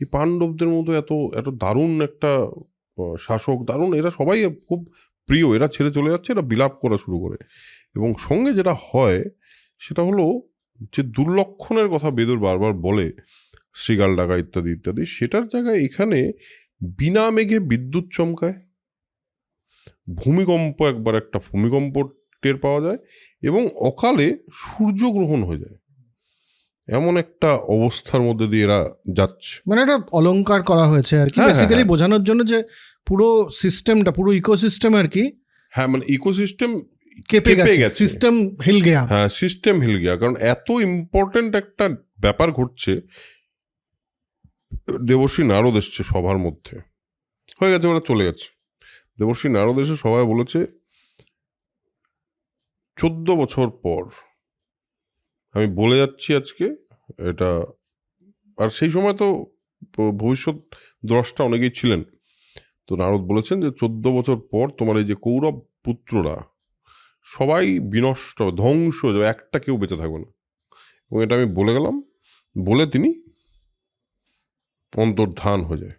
এই পাণ্ডবদের মতো এত এত দারুণ একটা শাসক, দারুণ, এরা সবাই খুব প্রিয়, এরা ছেড়ে চলে যাচ্ছে, এরা বিলাপ করা শুরু করে। এবং সঙ্গে যেটা হয়, সেটা হলো যে দুর্লক্ষণের কথা বেদুর বারবার বলে, শ্রীগাল ডাকা ইত্যাদি ইত্যাদি, সেটার জায়গায় এখানে বিনা মেঘে বিদ্যুৎ চমকায়। ভূমিকম্প একবার একটা ভূমিকম্প টের পাওয়া যায় এবং অকালে সূর্যগ্রহণ হয়ে যায়। এমন একটা অবস্থার মধ্যে দিয়ে এরা যাচ্ছে। মানে এটা অলংকার করা হয়েছে আর কি হ্যাঁ, হ্যাঁ, বেসিক্যালি হ্যাঁ। বোঝানোর জন্য যে পুরো সিস্টেমটা পুরো ইকোসিস্টেম আর কি হ্যাঁ মানে ইকোসিস্টেম কেঁপে গেছে। সিস্টেম হিল গেয়া। হ্যাঁ সিস্টেম হিল গিয়া। কারণ এত ইম্পর্ট্যান্ট একটা ব্যাপার ঘটছে দেবশ্রী নারদ এসছে সবার মধ্যে। হয়ে গেছে ওরা চলে গেছে। দেবশ্রী নারদ এসে সবাই বলেছে চোদ্দ বছর পর আমি বলে যাচ্ছি আজকে, এটা, আর সেই সময় তো ভবিষ্যৎ দ্রষ্টা অনেকেই ছিলেন। তো নারদ বলেছেন যে, চোদ্দ বছর পর তোমার এই যে কৌরব পুত্ররা, সবাই বিনষ্ট, ধ্বংস হয়ে যাবে, একটা কেউ বেঁচে থাকবে না। এবং এটা আমি বলে গেলাম, বলে তিনি অন্তর্ধান হয়ে যায়।